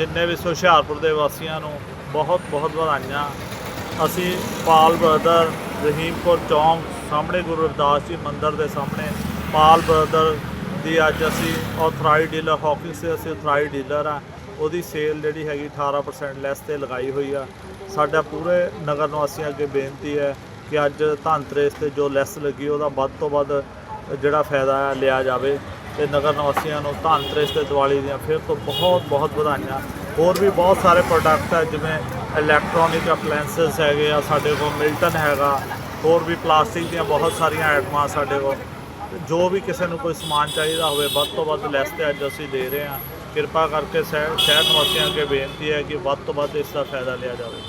ਜਿੰਨੇ ਵੀ ਹੁਸ਼ਿਆਰਪੁਰ ਦੇ ਵਾਸੀਆਂ ਨੂੰ ਬਹੁਤ ਬਹੁਤ ਵਧਾਈਆਂ। ਅਸੀਂ ਪਾਲ ਬ੍ਰਦਰ ਰਹੀਮਪੁਰ ਚੌਂਕ ਸਾਹਮਣੇ ਗੁਰੂ ਰਵਿਦਾਸ ਜੀ ਮੰਦਿਰ ਦੇ ਸਾਹਮਣੇ ਪਾਲ ਬ੍ਰਦਰ ਦੀ ਅੱਜ ਅਸੀਂ ਆਥੋਰਾਈਜ਼ ਡੀਲਰ ਹੌਕਿੰਗਸ ਦੇ ਅਸੀਂ ਆਥੋਰਾਈਜ਼ ਡੀਲਰ ਆ ਉਹਦੀ ਸੇਲ ਜਿਹੜੀ ਹੈਗੀ 18% ਲੈਸ ਤੇ ਲਗਾਈ ਹੋਈ ਆ। ਸਾਡਾ ਪੂਰੇ ਨਗਰ ਨਿਵਾਸੀਆਂ ਅੱਗੇ ਬੇਨਤੀ ਹੈ ਕਿ ਅੱਜ ਧਨਤੇਰਸ ਤੇ ਜੋ ਲੈਸ ਲੱਗੀ ਉਹਦਾ ਵੱਧ ਤੋਂ ਵੱਧ ਜਿਹੜਾ ਫਾਇਦਾ ਹੈ ਲਿਆ ਜਾਵੇ। ਤੇ ਨਗਰ ਨਿਵਾਸੀਆਂ ਨੂੰ ਧਨਤੇਰਸ ਤੇ ਦੀਵਾਲੀ ਦੀਆਂ ਫਿਰ ਤੋਂ ਬਹੁਤ ਬਹੁਤ ਵਧਾਈਆਂ। ਹੋਰ ਵੀ ਬਹੁਤ ਸਾਰੇ ਪ੍ਰੋਡਕਟ ਹੈ ਜਿਵੇਂ ਇਲੈਕਟ੍ਰੋਨਿਕ ਅਪਲਾਈਐਂਸਸ ਹੈਗੇ ਆ, ਸਾਡੇ ਕੋਲ ਮਿਲਟਨ ਹੈਗਾ। ਹੋਰ ਵੀ ਪਲਾਸਟਿਕ ਦੀਆਂ ਬਹੁਤ ਸਾਰੀਆਂ ਆਈਟਮਾਂ ਸਾਡੇ ਕੋਲ। ਜੋ ਵੀ ਕਿਸੇ ਨੂੰ ਕੋਈ ਸਮਾਨ ਚਾਹੀਦਾ ਹੋਵੇ, ਵੱਧ ਤੋਂ ਵੱਧ ਲੈਸ ਤੇ ਅੱਜ ਅਸੀਂ ਦੇ ਰਹੇ ਹਾਂ। ਕਿਰਪਾ ਕਰਕੇ ਸ਼ਹਿਰ ਸ਼ਹਿਰ ਨਿਵਾਸੀਆਂ ਅੱਗੇ ਬੇਨਤੀ ਹੈ ਕਿ ਵੱਧ ਤੋਂ ਵੱਧ ਇਸ ਦਾ ਫਾਇਦਾ ਲਿਆ ਜਾਵੇ।